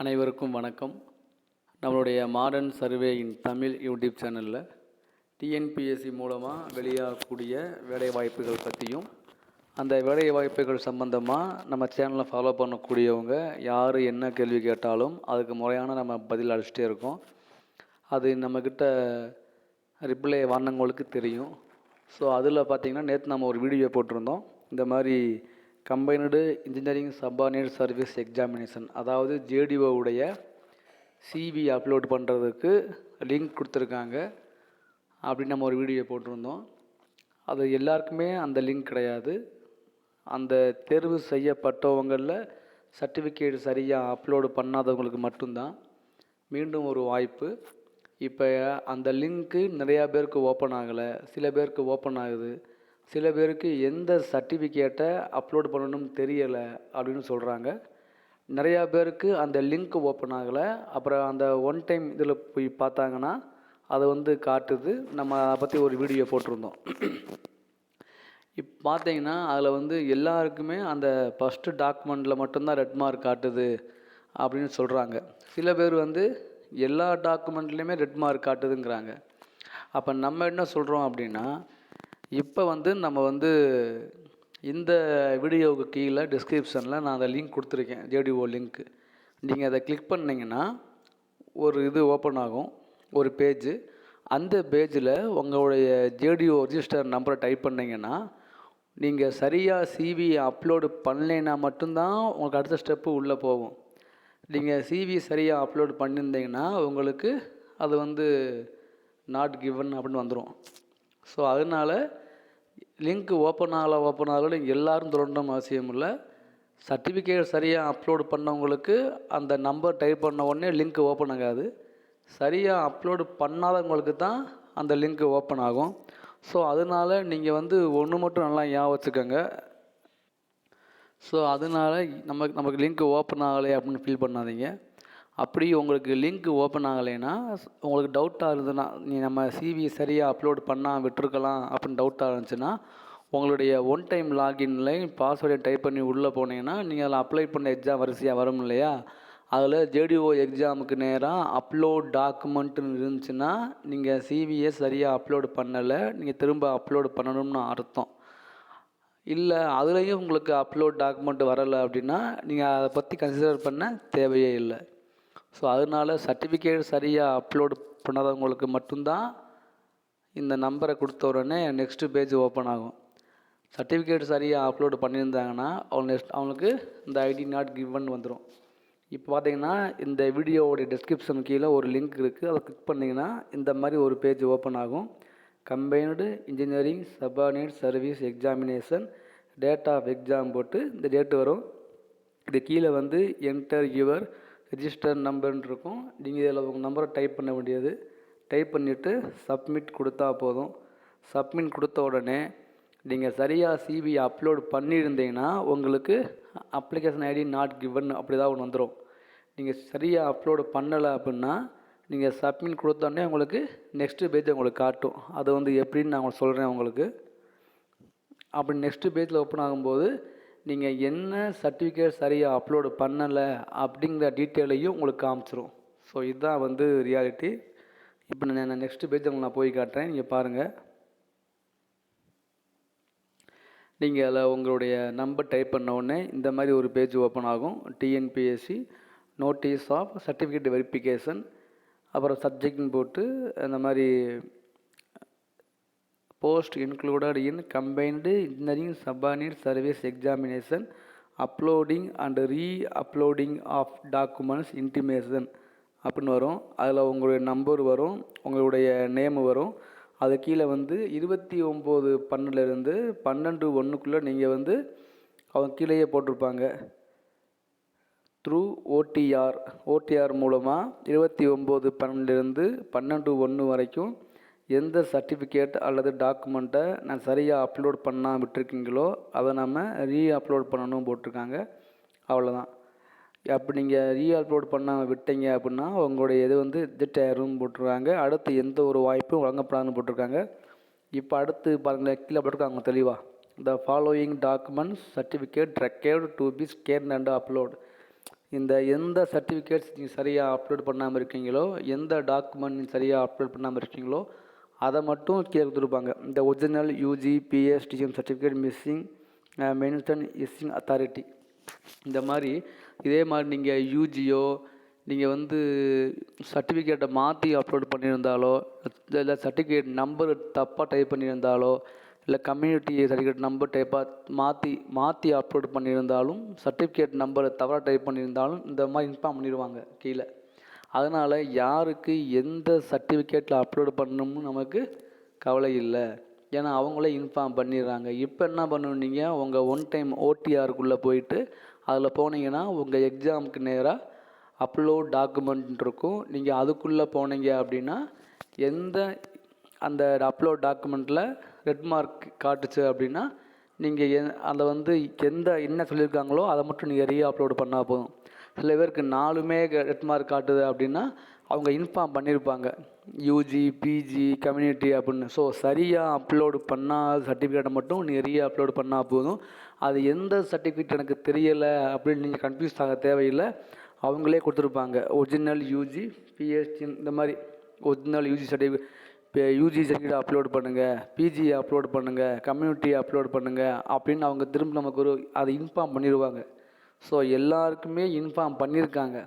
அனைவருக்கும் வணக்கம். நம்மளுடைய modern survey in Tamil YouTube சேனலில் டிஎன்பிஎஸ்சி மூலமாக வெளியாகக்கூடிய வேலைவாய்ப்புகள் பற்றியும் அந்த வேலைவாய்ப்புகள் சம்மந்தமாக நம்ம சேனலை ஃபாலோ பண்ணக்கூடியவங்க யார் என்ன கேள்வி கேட்டாலும் அதுக்கு முறையான நம்ம பதில் அளிச்சிட்டே இருக்கோம். அது நம்மக்கிட்ட ரிப்ளை வாங்கினவங்களுக்கு தெரியும். ஸோ அதில் பார்த்திங்கன்னா நேற்று நம்ம ஒரு வீடியோ போட்டிருந்தோம். இந்த மாதிரி combined engineering subordinate service examination அதாவது ஜேடிஓவுடைய சிவி அப்லோட் பண்ணுறதுக்கு லிங்க் கொடுத்துருக்காங்க. அப்படின்னு நம்ம ஒரு வீடியோ போட்டிருந்தோம். அது எல்லாருக்குமே அந்த லிங்க் கிடையாது. அந்த தேர்வு செய்யப்பட்டவங்களில் சர்டிஃபிகேட் சரியாக அப்லோடு பண்ணாதவங்களுக்கு மட்டும்தான். மீண்டும் ஒரு வாய்ப்பு. இப்போ அந்த லிங்க்கு நிறையா பேருக்கு ஓப்பன் ஆகலை. சில பேருக்கு ஓப்பன் ஆகுது. சில பேருக்கு எந்த சர்டிஃபிகேட்டை அப்லோட் பண்ணணும்னு தெரியலை அப்படின்னு சொல்கிறாங்க நிறையா பேருக்கு அந்த லிங்க் ஓப்பன் ஆகலை. அப்புறம் அந்த ஒன் டைம் இதில் போய் பார்த்தாங்கன்னா அதை வந்து காட்டுது. நம்ம அதை பற்றி ஒரு வீடியோ போட்டிருந்தோம். இப்போ பார்த்தீங்கன்னா அதில் வந்து எல்லாருக்குமே அந்த ஃபஸ்ட்டு டாக்குமெண்ட்டில் மட்டும்தான் ரெட் மார்க் காட்டுது அப்படின்னு சொல்கிறாங்க சில பேர் வந்து எல்லா டாக்குமெண்ட்லேயுமே ரெட் மார்க் காட்டுதுங்கிறாங்க. அப்போ நம்ம என்ன சொல்கிறோம் அப்படின்னா இப்போ வந்து நம்ம வந்து இந்த வீடியோவுக்கு கீழே டிஸ்கிரிப்ஷனில் நான் அந்த லிங்க் கொடுத்துருக்கேன் ஜேடிஓ லிங்க்கு நீங்கள் அதை கிளிக் பண்ணிங்கன்னா ஒரு இது ஓப்பன் ஆகும் ஒரு பேஜு அந்த பேஜில் உங்களுடைய ஜேடிஓ ரிஜிஸ்டர் நம்பரை டைப் பண்ணிங்கன்னா நீங்கள் சரியாக சிவி அப்லோடு பண்ணலைன்னா மட்டும்தான் உங்களுக்கு அடுத்த ஸ்டெப்பு உள்ளே போகும். நீங்கள் சிவி சரியாக அப்லோட் பண்ணியிருந்தீங்கன்னா உங்களுக்கு அது வந்து நாட் கிவன் அப்படின்னு வந்துடும் ஸோ அதனால் லிங்க் ஓப்பன் ஆகலை ஓப்பன் ஆகலை நீங்கள் எல்லோரும் தொடரணும் அவசியம் இல்லை. சர்டிஃபிகேட் சரியாக அப்லோடு பண்ணவங்களுக்கு அந்த நம்பர் டைப் பண்ண உடனே லிங்க் ஓப்பன் ஆகாது. சரியாக அப்லோடு பண்ணாதவங்களுக்கு தான் அந்த லிங்க் ஓப்பன் ஆகும். ஸோ அதனால் நீங்கள் வந்து ஒன்று மட்டும் நல்லா ஞாபகம் வச்சுக்கோங்க. ஸோ அதனால் நம்ம நமக்கு லிங்க் ஓப்பன் ஆகலை அப்படின்னு ஃபீல் பண்ணாதீங்க. அப்படி உங்களுக்கு லிங்க் ஓப்பன் ஆகலைன்னா உங்களுக்கு டவுட்டாக இருந்ததுன்னா நீ நம்ம சிவி சரியாக அப்லோட் பண்ணால் விட்டுருக்கலாம் அப்படின்னு டவுட்டாக இருந்துச்சுன்னா உங்களுடைய ஒன் டைம் லாகின்ல பாஸ்வேர்டை டைப் பண்ணி உள்ளே போனீங்கன்னா நீங்கள் அதில் அப்ளை பண்ண எக்ஸாம் வரிசையாக வரும் இல்லையா? அதில் ஜேடிஓ எக்ஸாமுக்கு நேராக அப்லோட் டாக்குமெண்ட்டுன்னு இருந்துச்சுன்னா நீங்கள் சிவியை சரியாக அப்லோடு பண்ணலை நீங்கள் திரும்ப அப்லோடு பண்ணணும்னு அர்த்தம். இல்லை அதுலேயும் உங்களுக்கு அப்லோட் டாக்குமெண்ட் வரலை அப்படின்னா நீங்கள் அதை பற்றி கன்சிடர் பண்ண தேவையே இல்லை. ஸோ அதனால சர்டிஃபிகேட் சரியாக அப்லோடு பண்ணாதவங்களுக்கு மட்டும்தான் இந்த நம்பரை கொடுத்த உடனே நெக்ஸ்ட்டு பேஜ் ஓப்பன் ஆகும். சர்டிஃபிகேட் சரியாக அப்லோடு பண்ணியிருந்தாங்கன்னா அவங்க நெக்ஸ்ட் அவங்களுக்கு இந்த ஐடி நாட் கிவன் வந்துடும் இப்போ பார்த்தீங்கன்னா இந்த வீடியோவோடைய டிஸ்கிரிப்ஷன் கீழே ஒரு லிங்க் இருக்குது அதை கிளிக் பண்ணிங்கன்னா இந்த மாதிரி ஒரு பேஜ் ஓப்பன் ஆகும். Combined engineering subordinate service examination date of exam போட்டு இந்த டேட்டு வரும். இது கீழே வந்து என்டர் யுவர் ரிஜிஸ்டர் நம்பர்னு இருக்கும் நீங்கள் இதில் உங்கள் நம்பரை டைப் பண்ண வேண்டியது. டைப் பண்ணிவிட்டு சப்மிட் கொடுத்தா போதும். சப்மிட் கொடுத்த உடனே நீங்கள் சரியாக சிவி அப்லோட் பண்ணியிருந்தீங்கன்னா உங்களுக்கு அப்ளிகேஷன் ஐடி நாட் கிவன் அப்படி தான் ஒன்று வந்துடும் நீங்கள் சரியாக அப்லோடு பண்ணலை அப்படின்னா நீங்கள் சப்மிட் கொடுத்தோடனே உங்களுக்கு நெக்ஸ்ட்டு பேஜ் உங்களுக்கு காட்டும். அது வந்து எப்படின்னு நான் உங்களுக்கு சொல்கிறேன் உங்களுக்கு. அப்படி நெக்ஸ்ட்டு பேஜில் ஓப்பன் ஆகும்போது நீங்கள் என்ன சர்டிஃபிகேட் சரியாக அப்லோடு பண்ணலை அப்படிங்கிற டீட்டெயிலையும் உங்களுக்கு காமிச்சிரும். ஸோ இதுதான் வந்து ரியாலிட்டி இப்போ நான் நெக்ஸ்ட்டு பேஜ் உங்களுக்கு நான் போய் காட்டுறேன். நீங்கள் பாருங்கள் நீங்கள் அதில் உங்களுடைய நம்பர் டைப் பண்ண உடனே இந்த மாதிரி ஒரு பேஜ் ஓப்பன் ஆகும். TNPSC notice of certificate verification அப்புறம் சப்ஜெக்ட்னு போட்டு அந்த மாதிரி post included in combined engineering subordinate service examination uploading and re uploading of documents intimation அப்படின்னு வரும். அதில் உங்களுடைய நம்பர் வரும் உங்களுடைய நேம் வரும். அது கீழே வந்து இருபத்தி ஒம்பது பன்னெண்டுலேருந்து பன்னெண்டு ஒன்றுக்குள்ளே நீங்கள் வந்து அவங்க கீழேயே போட்டிருப்பாங்க. த்ரூ ஓடிஆர் ஓடிஆர் மூலமாக இருபத்தி ஒம்பது பன்னெண்டுலேருந்து பன்னெண்டு ஒன்று வரைக்கும் எந்த சர்டிஃபிகேட் அல்லது டாக்குமெண்ட்டை நான் சரியாக அப்லோட் பண்ணால் விட்டுருக்கீங்களோ அதை நம்ம ரீ அப்லோட் பண்ணணும் போட்டிருக்காங்க. அவ்வளோதான் அப்படி நீங்கள் ரீ அப்லோட் பண்ணாமல் விட்டீங்க அப்படின்னா உங்களுடைய இது வந்து ரிஜெக்ட் ஆயிரும் போட்டிருக்காங்க. அடுத்து எந்த ஒரு வாய்ப்பும் வழங்கப்படாதுன்னு போட்டிருக்காங்க. இப்போ அடுத்து பாருங்களேன் கீழே போட்டிருக்காங்க தெளிவாக the following documents certificate required to be scan and upload இந்த எந்த சர்டிஃபிகேட்ஸ் நீங்கள் சரியாக அப்லோட் பண்ணாமல் இருக்கீங்களோ எந்த டாக்குமெண்ட் நீங்கள் சரியாக அப்லோட் பண்ணாமல் இருக்கீங்களோ அதை மட்டும் கீழே கொடுத்துருப்பாங்க. இந்த original UG PS TM certificate missing mention issuing authority இந்த மாதிரி இதே மாதிரி நீங்கள் யூஜியோ நீங்கள் வந்து சர்டிஃபிகேட்டை மாற்றி அப்லோட் பண்ணியிருந்தாலோ இல்லை சர்டிஃபிகேட் நம்பர் தப்பாக டைப் பண்ணியிருந்தாலோ இல்லை கம்யூனிட்டி சர்டிஃபிகேட் நம்பர் டைப்பாக மாற்றி மாற்றி அப்லோட் பண்ணியிருந்தாலும் சர்டிஃபிகேட் நம்பரை தவறாக டைப் பண்ணியிருந்தாலும் இந்த மாதிரி இன்ஃபார்ம் பண்ணிடுவாங்க கீழே. அதனால் யாருக்கு எந்த சர்டிஃபிகேட்டில் அப்லோட் பண்ணணும்னு நமக்கு கவலை இல்லை. ஏன்னா அவங்களே இன்ஃபார்ம் பண்ணிடுறாங்க. இப்போ என்ன பண்ணணும் நீங்கள் உங்கள் ஒன் டைம் ஓடிஆருக்குள்ளே போயிட்டு அதில் போனீங்கன்னா உங்கள் எக்ஸாமுக்கு நேராக அப்லோட் டாக்குமெண்ட் இருக்கும். நீங்கள் அதுக்குள்ளே போனீங்க அப்படின்னா எந்த அந்த அப்லோட் டாக்குமெண்ட்டில் ரெட் மார்க் காட்டுச்சு அப்படின்னா நீங்கள் எ அதை வந்து எந்த என்ன சொல்லியிருக்காங்களோ அதை மட்டும் நீங்கள் ரீ அப்லோடு பண்ணால் போதும். சில பேருக்கு நாலுமே ரெட் மார்க் காட்டுது அப்படின்னா அவங்க இன்ஃபார்ம் பண்ணியிருப்பாங்க யூஜி பிஜி கம்யூனிட்டி அப்படின்னு. ஸோ சரியாக அப்லோடு பண்ணாத சர்டிஃபிகேட்டை மட்டும் நீங்கள் ரீ பண்ணால் போதும். அது எந்த சர்டிஃபிகேட் எனக்கு தெரியலை அப்படின்னு நீங்கள் கன்ஃபியூஸ் ஆக தேவையில்லை. அவங்களே கொடுத்துருப்பாங்க. ஒரிஜினல் யூஜி பிஎஸ்டி இந்த மாதிரி ஒரிஜினல் யூஜி சர்டிஃபிகேட் இப்போ யூஜி சர்டிஃபிகேட் அப்லோட் பண்ணுங்கள் பிஜி அப்லோட் பண்ணுங்கள் கம்யூனிட்டி அப்லோட் பண்ணுங்கள் அப்படின்னு அவங்க திரும்ப நமக்கு ஒரு அதை இன்ஃபார்ம் பண்ணிடுவாங்க ஸோ எல்லாருக்குமே இன்ஃபார்ம் பண்ணியிருக்காங்க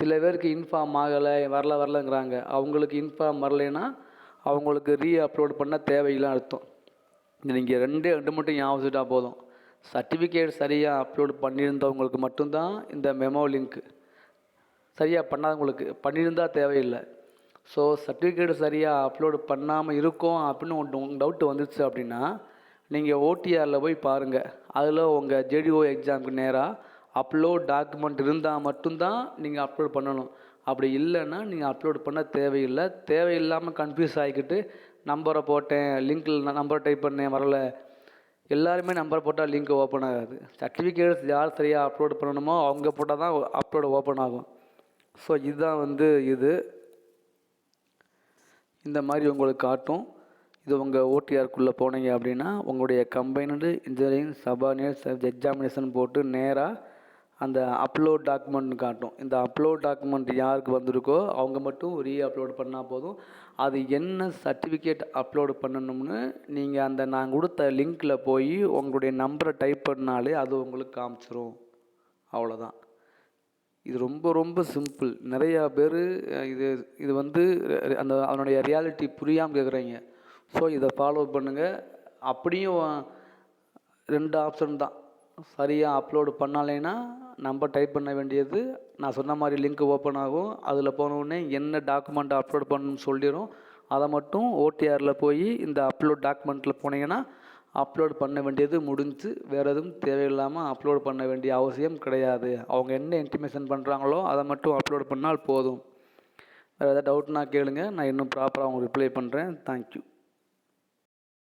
சில பேருக்கு இன்ஃபார்ம் ஆகலை வரல வரலங்கிறாங்க. அவங்களுக்கு இன்ஃபார்ம் வரலைன்னா அவங்களுக்கு ரீ அப்லோட் பண்ண தேவையில்லாம் அர்த்தம். நீங்கள் ரெண்டே ரெண்டு மட்டும் ஞாபகத்துட்டால் போதும். சர்டிஃபிகேட் சரியாக அப்லோட் பண்ணியிருந்தவங்களுக்கு மட்டும்தான் இந்த மெமோ லிங்க்கு சரியாக பண்ணாதவங்களுக்கு பண்ணியிருந்தா தேவையில்லை. ஸோ சர்டிஃபிகேட் சரியாக அப்லோடு பண்ணாமல் இருக்கோம் அப்படின்னு உங்களுக்கு டவுட்டு வந்துச்சு அப்படின்னா நீங்கள் ஓடிஆரில் போய் பாருங்கள் அதில் உங்கள் ஜேடிஓ எக்ஸாமுக்கு நேராக அப்லோட் டாக்குமெண்ட் இருந்தால் மட்டும்தான் நீங்கள் அப்லோட் பண்ணணும். அப்படி இல்லைன்னா நீங்கள் அப்லோட் பண்ண தேவையில்லை. தேவையில்லாமல் கன்ஃபியூஸ் ஆகிக்கிட்டு நம்பரை போட்டேன் லிங்க்கில் நம்பரை டைப் பண்ணேன் வரல. எல்லாருமே நம்பர் போட்டால் லிங்க் ஓப்பன் ஆகாது. சர்டிஃபிகேட்ஸ் யார் சரியாக அப்லோட் பண்ணணுமோ அவங்க போட்டால் தான் அப்லோடு ஓப்பன் ஆகும். ஸோ இதுதான் வந்து இது. இந்த மாதிரி உங்களுக்கு காட்டும். இது உங்கள் ஓடிஆருக்குள்ளே போனீங்க அப்படின்னா உங்களுடைய கம்பைனடு இன்ஜினியரிங் சபானியர் எக்ஸாமினேஷன் போட்டு நேராக அந்த அப்லோட் டாக்குமெண்ட் காட்டும். இந்த அப்லோட் டாக்குமெண்ட் யாருக்கு வந்திருக்கோ அவங்க மட்டும் ரீ அப்லோட் பண்ணால் போதும். அது என்ன சர்டிஃபிகேட் அப்லோடு பண்ணணும்னு நீங்கள் அந்த நான் கொடுத்த லிங்க்கில் போய் உங்களுடைய நம்பரை டைப் பண்ணாலே அது உங்களுக்கு காமிச்சிரும். அவ்வளோதான் இது ரொம்ப ரொம்ப சிம்பிள் நிறையா பேர் இது இது வந்து அந்த அதனுடைய ரியாலிட்டி புரியாமல் கேட்குறீங்க ஸோ இதை ஃபாலோ பண்ணுங்கள் அப்படியும் ரெண்டு ஆப்ஷன் தான். சரியாக அப்லோடு பண்ணலைன்னா நம்பர் டைப் பண்ண வேண்டியது நான் சொன்ன மாதிரி லிங்க் ஓப்பன் ஆகும். அதில் போனவுடனே என்ன டாக்குமெண்ட் அப்லோட் பண்ணணும்னு சொல்லிடும். அதை மட்டும் ஓடிஆரில் போய் இந்த அப்லோட் டாக்குமெண்ட்டில் போனீங்கன்னா அப்லோட் பண்ண வேண்டியது முடிஞ்சு வேறு எதுவும் தேவையில்லாமல் அப்லோட் பண்ண வேண்டிய அவசியம் கிடையாது. அவங்க என்ன இன்டிமேஷன் பண்ணுறாங்களோ அதை மட்டும் அப்லோட் பண்ணால் போதும். வேறு ஏதாவது டவுட்னா கேளுங்க. நான் இன்னும் ப்ராப்பராக அவங்க ரிப்ளை பண்ணுறேன் தேங்க்யூ